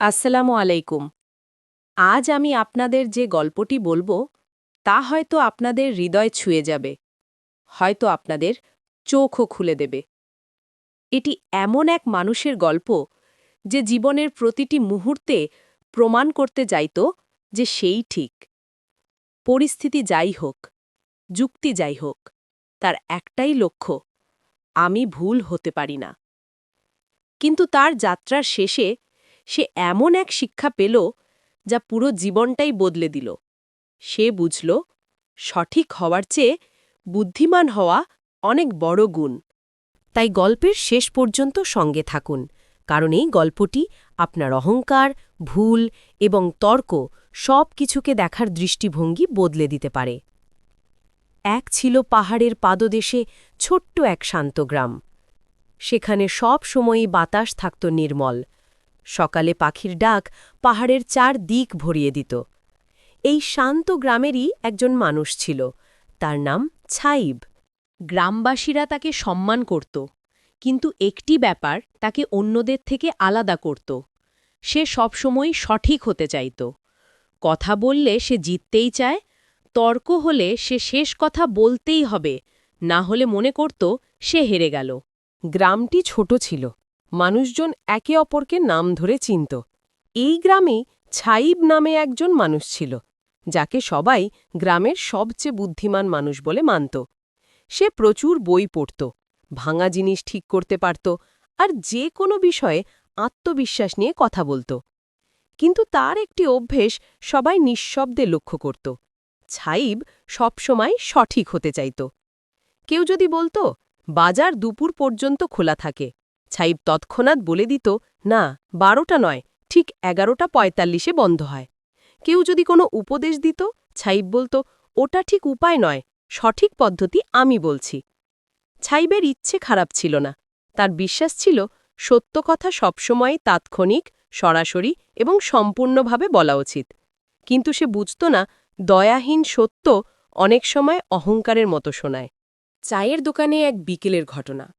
আসসালামু আলাইকুম। আজ আমি আপনাদের যে গল্পটি বলব, তা হয়তো আপনাদের হৃদয় ছুঁয়ে যাবে, হয়তো আপনাদের চোখও খুলে দেবে। এটি এমন এক মানুষের গল্প যে জীবনের প্রতিটি মুহূর্তে প্রমাণ করতে যাইত যে সেই ঠিক। পরিস্থিতি যাই হোক, যুক্তি যাই হোক, তার একটাই লক্ষ্য, আমি ভুল হতে পারি না। কিন্তু তার যাত্রার শেষে সে এমন এক শিক্ষা পেল যা পুরো জীবনটাই বদলে দিল। সে বুঝল, সঠিক হওয়ার চেয়ে বুদ্ধিমান হওয়া অনেক বড় গুণ। তাই গল্পের শেষ পর্যন্ত সঙ্গে থাকুন, কারণ এই গল্পটি আপনার অহংকার, ভুল এবং তর্ক সব কিছুকে দেখার দৃষ্টিভঙ্গি বদলে দিতে পারে। এক ছিল পাহাড়ের পাদদেশে ছোট্ট এক শান্ত গ্রাম। সেখানে সব সময়ই বাতাস থাকত নির্মল। সকালে পাখির ডাক পাহাড়ের চার দিক ভরিয়ে দিত। এই শান্ত গ্রামেরই একজন মানুষ ছিল, তার নাম ছাইব। গ্রামবাসীরা তাকে সম্মান করত, কিন্তু একটি ব্যাপার তাকে অন্যদের থেকে আলাদা করত। সে সবসময় সঠিক হতে চাইত। কথা বললে সে জিততেই চায়, তর্ক হলে সে শেষ কথা বলতেই হবে, না হলে মনে করত সে হেরে গেল। গ্রামটি ছোট ছিল। মানুষজন একে অপরকে নাম ধরে চিনত। এই গ্রামেই ছাইব নামে একজন মানুষ ছিল, যাকে সবাই গ্রামের সবচেয়ে বুদ্ধিমান মানুষ বলে মানত। সে প্রচুর বই পড়ত, ভাঙা জিনিস ঠিক করতে পারত আর যে কোনো বিষয়ে আত্মবিশ্বাস নিয়ে কথা বলত। কিন্তু তার একটি অভ্যেস সবাই নিঃশব্দে লক্ষ্য করত, ছাইব সবসময় সঠিক হতে চাইত। কেউ যদি বলতো, বাজার দুপুর পর্যন্ত খোলা থাকে ছাইব তৎক্ষণাৎ বলে দিত, না, বারোটা নয়, ঠিক এগারোটা পঁয়তাল্লিশে বন্ধ হয়। কেউ যদি কোনো উপদেশ দিত ছাইব বলতো, ওটা ঠিক উপায় নয়, সঠিক পদ্ধতি আমি বলছি। ছাইবের ইচ্ছে খারাপ ছিল না। তার বিশ্বাস ছিল, সত্য কথা সবসময় তাৎক্ষণিক, সরাসরি এবং সম্পূর্ণভাবে বলা উচিত। কিন্তু সে বুঝত না, দয়াহীন সত্য অনেক সময় অহংকারের মতো শোনায়। চায়ের দোকানে এক বিকেলের ঘটনা।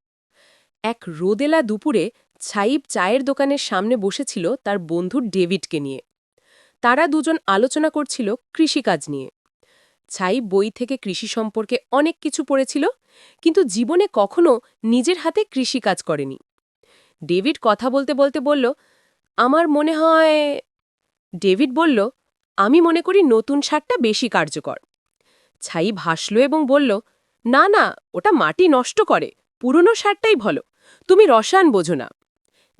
এক রোদেলা দুপুরে ছাইব চায়ের দোকানের সামনে বসেছিল তার বন্ধু ডেভিডকে নিয়ে। তারা দুজন আলোচনা করছিল কৃষিকাজ নিয়ে। ছাইব বই থেকে কৃষি সম্পর্কে অনেক কিছু পড়েছিল, কিন্তু জীবনে কখনো নিজের হাতে কৃষিকাজ করেনি। ডেভিড কথা বলতে বলতে বলল, আমার মনে হয়, ডেভিড বলল, আমি মনে করি নতুন সারটা বেশি কার্যকর। ছাইব হাসল এবং বলল, না না, ওটা মাটি নষ্ট করে, পুরনো সারটাই ভালো। তুমি রসায়ন বোঝো না।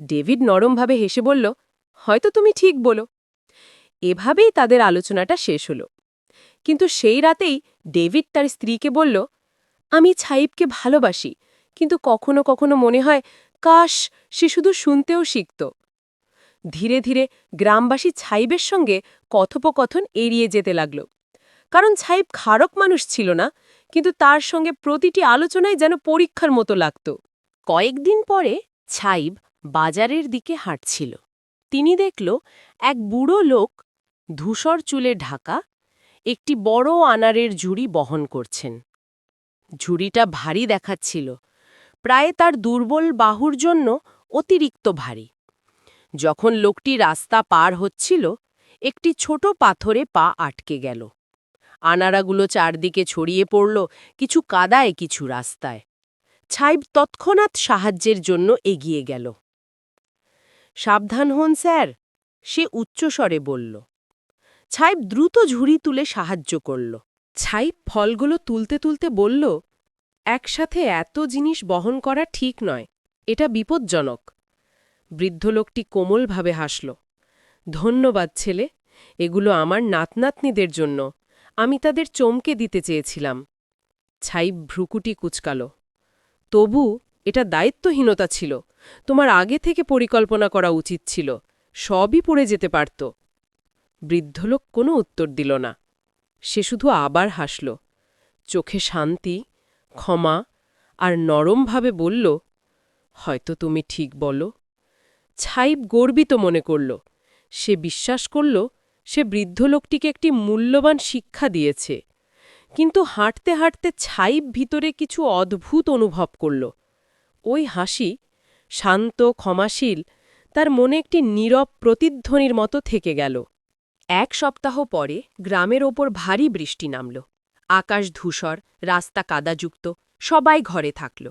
ডেভিড নরমভাবে হেসে বলল, হয়তো তুমি ঠিক বলো। এভাবেই তাদের আলোচনাটা শেষ হল। কিন্তু সেই রাতেই ডেভিড তার স্ত্রীকে বলল, আমি ছাইবকে ভালোবাসি, কিন্তু কখনো কখনো মনে হয়, কাশ, সে শুধু শুনতেও শিখত। ধীরে ধীরে গ্রামবাসী ছাইবের সঙ্গে কথোপকথন এড়িয়ে যেতে লাগল। কারণ ছাইব খারক মানুষ ছিল না, কিন্তু তার সঙ্গে প্রতিটি আলোচনায় যেন পরীক্ষার মতো লাগত। কয়েকদিন পরে ছাইব বাজারের দিকে হাঁটছিল। তিনি দেখল এক বুড়ো লোক ধূসর চুলে ঢাকা, একটি বড় আনারের ঝুড়ি বহন করছেন। ঝুড়িটা ভারী দেখাচ্ছিল, প্রায় তার দুর্বল বাহুর জন্য অতিরিক্ত ভারী। যখন লোকটি রাস্তা পার হচ্ছিল, একটি ছোট পাথরে পা আটকে গেল। আনারাগুলো চারদিকে ছড়িয়ে পড়ল, কিছু কাদায়, কিছু রাস্তায়। ছাইব তৎক্ষণাৎ সাহায্যের জন্য এগিয়ে গেল। সাবধান হন, স্যার, সে উচ্চস্বরে বলল। ছাইব দ্রুত ঝুড়ি তুলে সাহায্য করল। ছাইব ফলগুলো তুলতে তুলতে বলল, একসাথে এত জিনিস বহন করা ঠিক নয়, এটা বিপজ্জনক। বৃদ্ধ লোকটি কোমলভাবে হাসল, ধন্যবাদ ছেলে, এগুলো আমার নাতনাতনিদের জন্য, আমি তাদের চমকে দিতে চেয়েছিলাম। ছাইব ভ্রুকুটি কুচকাল তবু এটা দায়িত্বহীনতা ছিল। তোমার আগে থেকে পরিকল্পনা করা উচিত ছিল। সবই পড়ে যেতে পারত। বৃদ্ধলোক কোনো উত্তর দিল না। সে শুধু আবার হাসল। চোখে শান্তি, ক্ষমা আর নরমভাবে বলল, হয়তো তুমি ঠিক বলো। ছাইব গর্বিত মনে করল। সে বিশ্বাস করল, সে বৃদ্ধ লোকটিকে একটি মূল্যবান শিক্ষা দিয়েছে। কিন্তু হাঁটতে হাঁটতে ছাইব ভিতরে কিছু অদ্ভুত অনুভব করল। ওই হাসি শান্ত, ক্ষমাশীল, তার মনে একটি নীরব প্রতিধ্বনির মতো থেকে গেল। এক সপ্তাহ পরে গ্রামের ওপর ভারী বৃষ্টি নামল। আকাশ ধূসর, রাস্তা কাদাযুক্ত, সবাই ঘরে থাকল।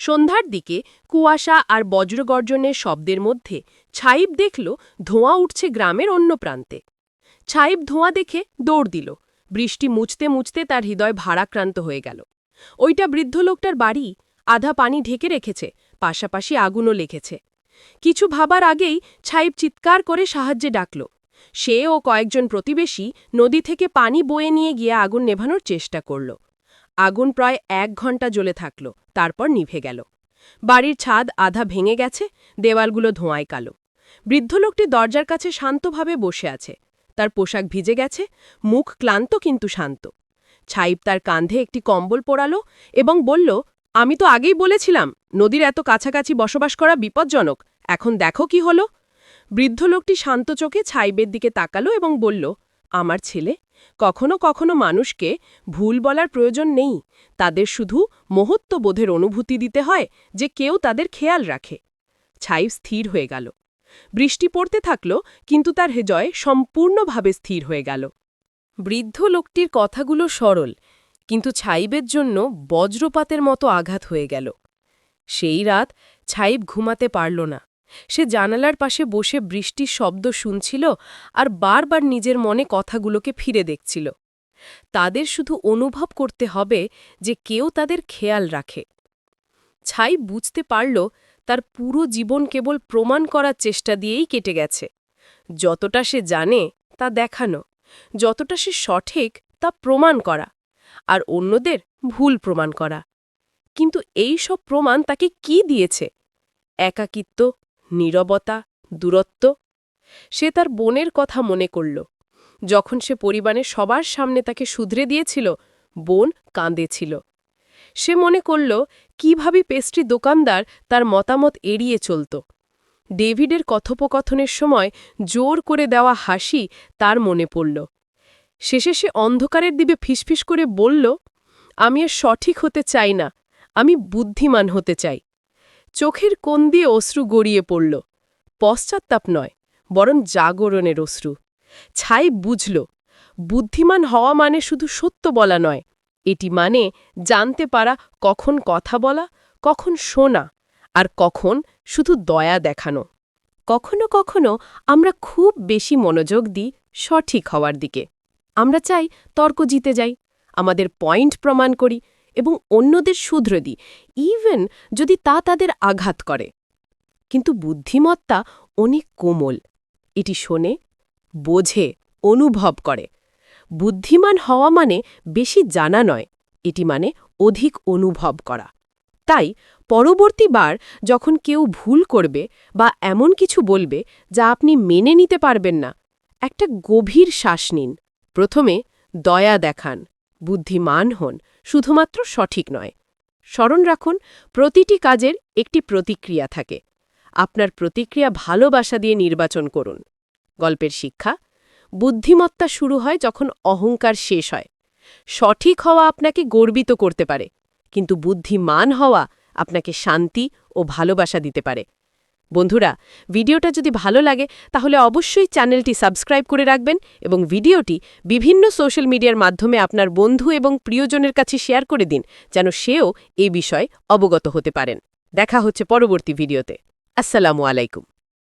সন্ধ্যার দিকে কুয়াশা আর বজ্রগর্জনের শব্দের মধ্যে ছাইব দেখল ধোঁয়া উঠছে গ্রামের অন্য প্রান্তে। ছাইব ধোঁয়া দেখে দৌড় দিল। বৃষ্টি মুছতে মুছতে তার হৃদয় ভারাক্রান্ত হয়ে গেল। ওইটা বৃদ্ধ লোকটার বাড়ি, আধা পানি ঢেকে রেখেছে, পাশাপাশি আগুনও লেখেছে কিছু ভাবার আগেই ছাইব চিৎকার করে সাহায্যে ডাকল। সে ও কয়েকজন প্রতিবেশী নদী থেকে পানি বয়ে নিয়ে গিয়ে আগুন নেভানোর চেষ্টা করল। আগুন প্রায় এক ঘণ্টা জ্বলে থাকল, তারপর নিভে গেল। বাড়ির ছাদ আধা ভেঙে গেছে, দেওয়ালগুলো ধোঁয়ায় কালো। বৃদ্ধ লোকটি দরজার কাছে শান্তভাবে বসে আছে। তার পোশাক ভিজে গেছে, মুখ ক্লান্ত কিন্তু শান্ত। ছাইব তার কাঁধে একটি কম্বল পোড়ালো এবং বলল, আমি তো আগেই বলেছিলাম, নদীর এত কাছাকাছি বসবাস করা বিপজ্জনক, এখন দেখো কি হলো? বৃদ্ধ লোকটি শান্ত চোখে ছাইবের দিকে তাকালো এবং বলল, আমার ছেলে, কখনো কখনো মানুষকে ভুল বলার প্রয়োজন নেই, তাদের শুধু মহত্ববোধের অনুভূতি দিতে হয় যে কেউ তাদের খেয়াল রাখে। ছাইব স্থির হয়ে গেল। বৃষ্টি পড়তে থাকল, কিন্তু তার হৃদয় সম্পূর্ণভাবে স্থির হয়ে গেল। বৃদ্ধ লোকটির কথাগুলো সরল, কিন্তু ছাইবের জন্য বজ্রপাতের মতো আঘাত হয়ে গেল। সেই রাত ছাইব ঘুমাতে পারল না। সে জানালার পাশে বসে বৃষ্টির শব্দ শুনছিল আর বারবার নিজের মনে কথাগুলোকে ফিরে দেখছিল। তাদের শুধু অনুভব করতে হবে যে কেউ তাদের খেয়াল রাখে। ছাই বুঝতে পারল তার পুরো জীবন কেবল প্রমাণ করার চেষ্টা দিয়েই কেটে গেছে। যতটা সে জানে, তা দেখানো, যতটা সে সঠিক, তা প্রমাণ করা, আর অন্যদের ভুল প্রমাণ করা। কিন্তু এই সব প্রমাণ তাকে কি দিয়েছে? একাকিত্ব, নীরবতা, দূরত্ব? সে তার বোনের কথা মনে করল। যখন সে পরিবারের সবার সামনে তাকে শুধরে দিয়েছিল, বোন কাঁদেছিল। সে মনে করল কীভাবে পেস্ট্রি দোকানদার তার মতামত এড়িয়ে চলত। ডেভিডের কথোপকথনের সময় জোর করে দেওয়া হাসি তার মনে পড়ল। শেষে সে অন্ধকারের দিবে ফিসফিস করে বলল, আমি আর সঠিক হতে চাই না, আমি বুদ্ধিমান হতে চাই। চোখের কোন দিয়ে অশ্রু গড়িয়ে পড়ল। পশ্চাত্তাপ নয়, বরং জাগরণের অশ্রু। ছাই বুঝল, বুদ্ধিমান হওয়া মানে শুধু সত্য বলা নয় এটি মানে জানতে পারা কখন কথা বলা, কখন শোনা, আর কখন শুধু দয়া দেখানো। কখনো কখনো আমরা খুব বেশি মনোযোগ দিই সঠিক হওয়ার দিকে। আমরা চাই তর্ক জিতে যাই, আমাদের পয়েন্ট প্রমাণ করি এবং অন্যদের শুধরে দিই, ইভেন যদি তা তাদের আঘাত করে। কিন্তু বুদ্ধিমত্তা অনেক কোমল। এটি শোনে, বোঝে, অনুভব করে। বুদ্ধিমান হওয়া মানে বেশি জানা নয়, এটি মানে অধিক অনুভব করা। তাই পরবর্তীবার যখন কেউ ভুল করবে বা এমন কিছু বলবে যা আপনি মেনে নিতে পারবেন না, একটা গভীর শ্বাস নিন। প্রথমে দয়া দেখান, বুদ্ধিমান হন, শুধুমাত্র সঠিক নয়। স্মরণ রাখুন, প্রতিটি কাজের একটি প্রতিক্রিয়া থাকে। আপনার প্রতিক্রিয়া ভালোবাসা দিয়ে নির্বাচন করুন। গল্পের শিক্ষা বুদ্ধিমত্তা শুরু হয় যখন অহংকার শেষ হয়। সঠিক হওয়া আপনাকে গর্বিত করতে পারে, কিন্তু বুদ্ধিমান হওয়া আপনাকে শান্তি ও ভালোবাসা দিতে পারে। বন্ধুরা, ভিডিওটা যদি ভালো লাগে, তাহলে অবশ্যই চ্যানেলটি সাবস্ক্রাইব করে রাখবেন এবং ভিডিওটি বিভিন্ন সোশ্যাল মিডিয়ার মাধ্যমে আপনার বন্ধু এবং প্রিয়জনের কাছে শেয়ার করে দিন, যেন সেও এ বিষয়ে অবগত হতে পারেন। দেখা হচ্ছে পরবর্তী ভিডিওতে। আসসালামু আলাইকুম।